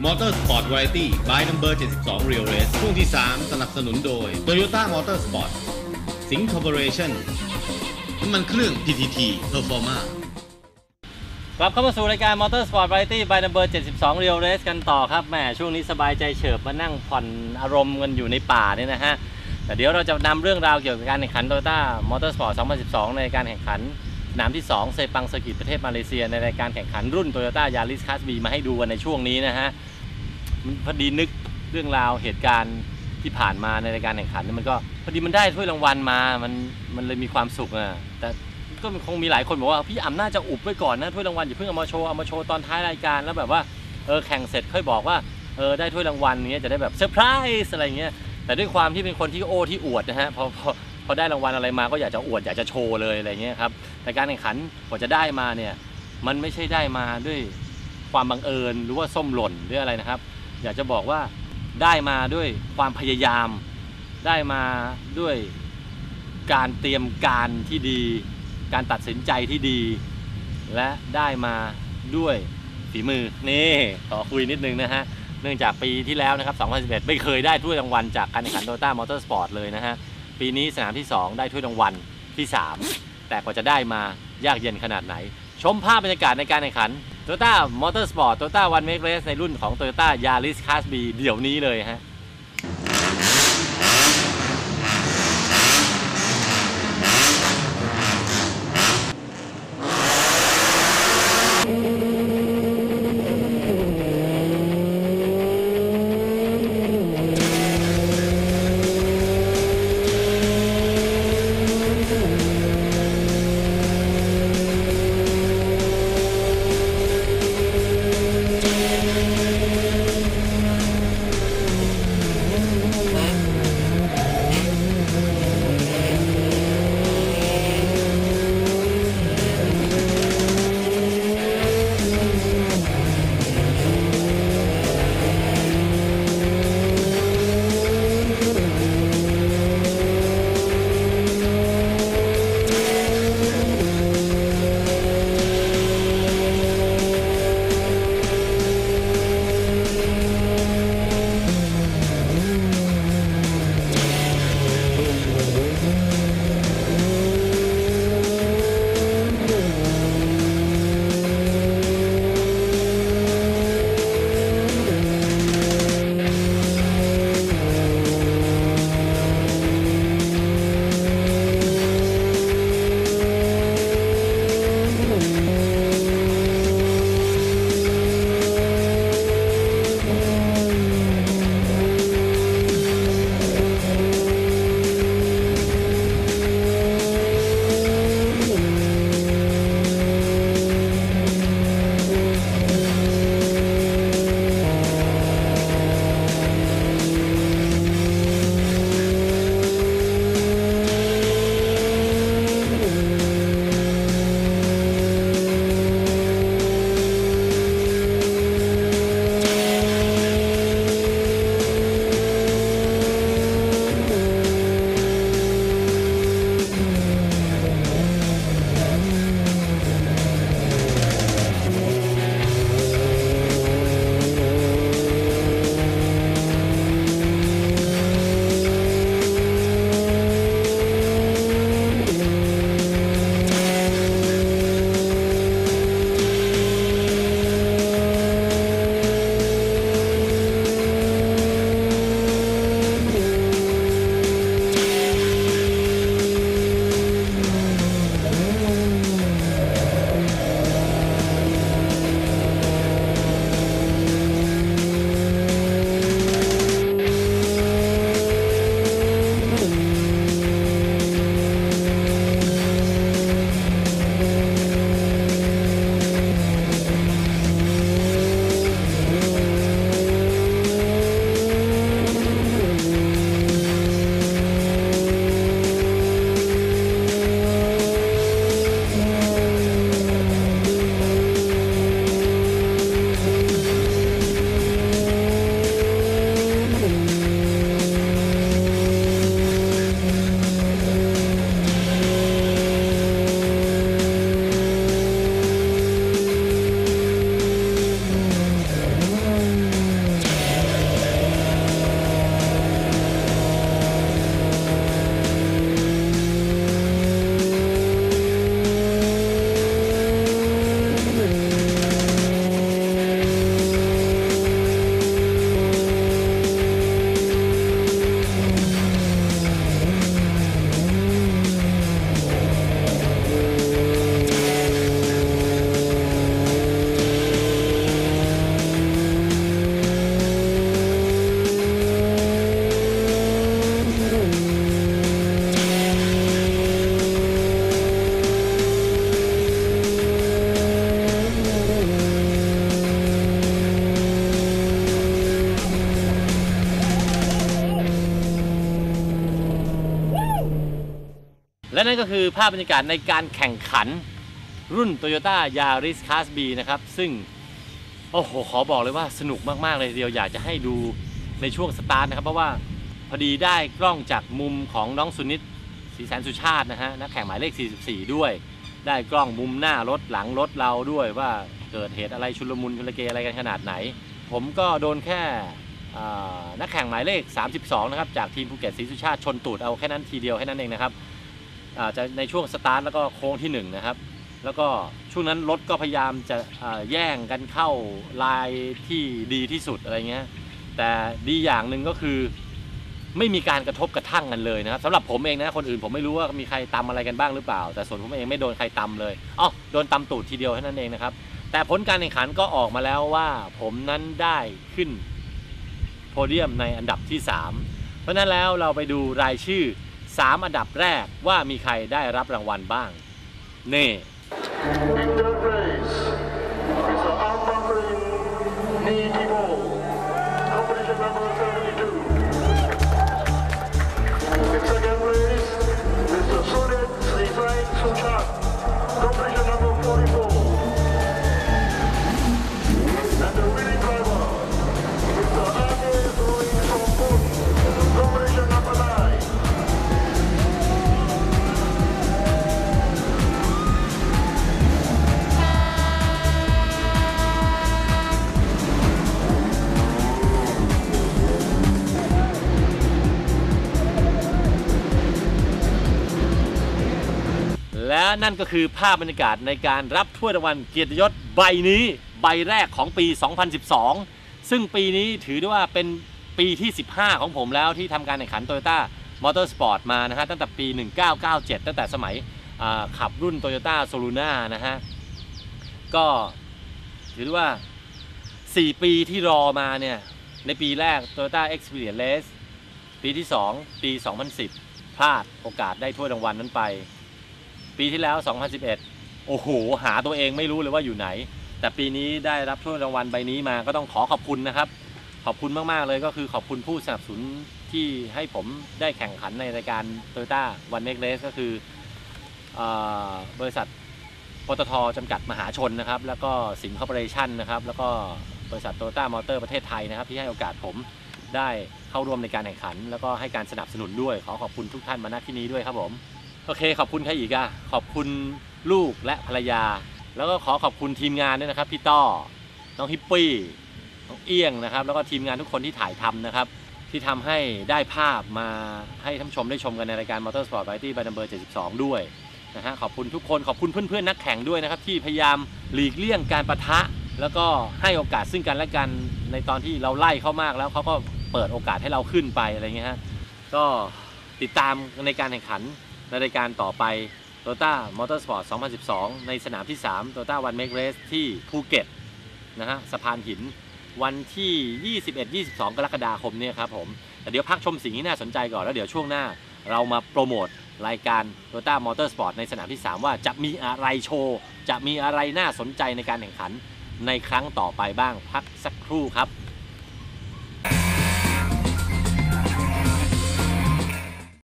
Motor Sport Variety by Number 72 Real Race ช่วงที่ 3 สนับสนุนโดย Toyota Motor Sport Sing Corporation น้ำมันเครื่อง PTT Performa กลับเข้ามาสู่รายการ Motor Sport Variety by Number 72 Real Race กันต่อครับแหมช่วงนี้สบายใจเฉิบมานั่งผ่อนอารมณ์กันอยู่ในป่าเนี่ยนะฮะแต่เดี๋ยวเราจะนำเรื่องราวเกี่ยวกับการแข่งขัน Toyota Motorsport 2012 ในการแข่งขัน นามที่ 2 เซปังเซอร์กิตประเทศมาเลเซียในรายการแข่งขันรุ่น Toyota Yaris Class B มาให้ดูกันในช่วงนี้นะฮะมันพอดีนึกเรื่องราวเหตุการณ์ที่ผ่านมาในรายการแข่งขันนี่มันก็พอดีมันได้ถ้วยรางวัลมามันมันเลยมีความสุขอะแต่ก็คงมีหลายคนบอกว่าพี่อ่ำน่าจะอุบไว้ก่อนนะถ้วยรางวัลอย่าเพิ่งเอามาโชว์เอามาโชว์ตอนท้ายรายการแล้วแบบว่าเออแข่งเสร็จค่อยบอกว่าเออได้ถ้วยรางวัลเงี้ยจะได้แบบเซอร์ไพรส์อะไรเงี้ยแต่ด้วยความที่เป็นคนที่โอ้ที่อวดนะฮะพอพอ พอได้รางวัลอะไรมาก็อยากจะอวดอยากจะโชว์เลยอะไรเงี้ยครับแต่การแข่งขันกว่าจะได้มาเนี่ยมันไม่ใช่ได้มาด้วยความบังเอิญหรือว่าส้มหล่นหรืออะไรนะครับ อยากจะบอกว่าได้มาด้วยความพยายาม ได้มาด้วยการเตรียมการที่ดี การตัดสินใจที่ดี และได้มาด้วยฝีมือนี่ขอคุยนิดนึงนะฮะเนื่องจากปีที่แล้วนะครับ 2011 ไม่เคยได้ถ้วยรางวัลจากการแข่งขันโตต้ามอเตอร์สปอร์ตเลยนะฮะ ปีนี้สนามที่ 2 ได้ถ้วยรางวัลที่ 3 แต่กว่าจะได้มายากเย็นขนาดไหน ชมภาพบรรยากาศในการแข่งขัน t o y ต้ามอเตอร์สปอร์ตโตโยต้าวันเมกเรสในรุ่นของ Toyota Yaris Class B เดี๋ยวนี้เลยฮะ และนั่นก็คือภาพบรรยากาศในการแข่งขันรุ่น Toyota Yaris Class B นะครับ ซึ่ง โอ้โห ขอบอกเลยว่าสนุกมาก ๆ เลยเดียวอยากจะให้ดูในช่วงสตาร์ทนะครับ เพราะว่าพอดีได้กล้องจากมุมของน้องสุนิตศรีแสนสุชาตินะฮะนักแข่งหมายเลข 44 ด้วย ได้กล้องมุมหน้ารถหลังรถเราด้วยว่าเกิดเหตุอะไรชุลมุนชุลเกอะไรกันขนาดไหน ผมก็โดนแค่นักแข่งหมายเลข 32 นะครับ จากทีมภูเก็ตศรีสุชาติชนตูดเอาแค่นั้นทีเดียวแค่นั้นเองนะครับ อาจจะในช่วงสตาร์ทแล้วก็โค้งที่1นะครับ แล้วก็ช่วงนั้นรถก็พยายามจะแย่งกันเข้าลายที่ดีที่สุดอะไรเงี้ย แต่ดีอย่างหนึ่งก็คือไม่มีการกระทบกระทั่งกันเลยนะครับสำหรับผมเองนะคนอื่นผมไม่รู้ว่ามีใครตำอะไรกันบ้างหรือเปล่า แต่ส่วนผมเองไม่โดนใครตำเลยอ๋อโดนตำตูดทีเดียวแค่นั้นเองนะครับ แต่ผลการแข่งขันก็ออกมาแล้วว่าผมนั้นได้ขึ้นโพเดียมในอันดับที่ 3 เพราะนั้นแล้วเราไปดูรายชื่อ 3 อันดับแรกว่ามีใครได้รับรางวัลบ้าง นี่ In third และนั่นก็คือภาพบรรยากาศในการรับถ้วยรางวัลเกียรติยศใบนี้ใบแรกของปี 2012 ซึ่งปีนี้ถือได้ว่าเป็นปีที่ 15 ของผมแล้วที่ทำการแข่งขัน Toyota Motorsport มานะฮะตั้งแต่ปี 1997 ตั้งแต่สมัยขับรุ่น Toyota s o l u n a นะฮะ ก็ถือว่า 4 ปีที่รอมาเนี่ย ในปีแรก Toyota Experience Race ปีที่ 2 ปี 2010 พลาดโอกาสได้ถ้วยรางวัลนั้นไป ปีที่แล้ว 2011 โอ้โห หาตัวเองไม่รู้เลยว่าอยู่ไหน แต่ปีนี้ได้รับถ้วยรางวัลใบนี้มาก็ต้องขอขอบคุณนะครับ ขอบคุณมากๆเลยก็คือขอบคุณผู้สนับสนุนที่ให้ผมได้แข่งขันในรายการ Toyota One Make Race ก็คือเอบริษัทปตทจำกัดมหาชนนะครับ แล้วก็สิงห์คอร์ปอเรชั่นนะครับ แล้วก็บริษัทโตโยต้ามอเตอร์ประเทศไทยนะครับ ที่ให้โอกาสผมได้เข้าร่วมในการแข่งขัน แล้วก็ให้การสนับสนุนด้วย ขอขอบคุณทุกท่านมาณที่นี้ด้วยครับผม โอเคขอบคุณใครอีกอะขอบคุณลูกและภรรยา แล้วก็ขอขอบคุณทีมงานด้วยนะครับ พี่ต้อน้องฮิปปี้น้องเอี้ยงนะครับ แล้วก็ทีมงานทุกคนที่ถ่ายทำนะครับ ที่ทำให้ได้ภาพมาให้ท่านชมได้ชมกันในรายการ Motorsport Variety by Number 72 ด้วยนะฮะขอบคุณทุกคนขอบคุณเพื่อนๆนักแข่งด้วยนะครับ ที่พยายามหลีกเลี่ยงการประทะ แล้วก็ให้โอกาสซึ่งกันและกันในตอนที่เราไล่เขามากแล้วเขาก็เปิดโอกาสให้เราขึ้นไปอะไรเงี้ยฮะก็ติดตามในการแข่งขัน ในรายการต่อไป Toyota Motorsport 2012 ในสนามที่3 Toyota One Make Race ที่ภูเก็ตนะฮะสะพานหินวันที่ 21-22 กรกฎาคมเนี่ยครับผม แต่เดี๋ยวพักชมสิ่งที่น่าสนใจก่อน แล้วเดี๋ยวช่วงหน้าเรามาโปรโมทรายการ Toyota Motorsport ในสนามที่ 3 ว่าจะมีอะไรโชว์ จะมีอะไรน่าสนใจในการแข่งขันในครั้งต่อไปบ้างพักสักครู่ครับ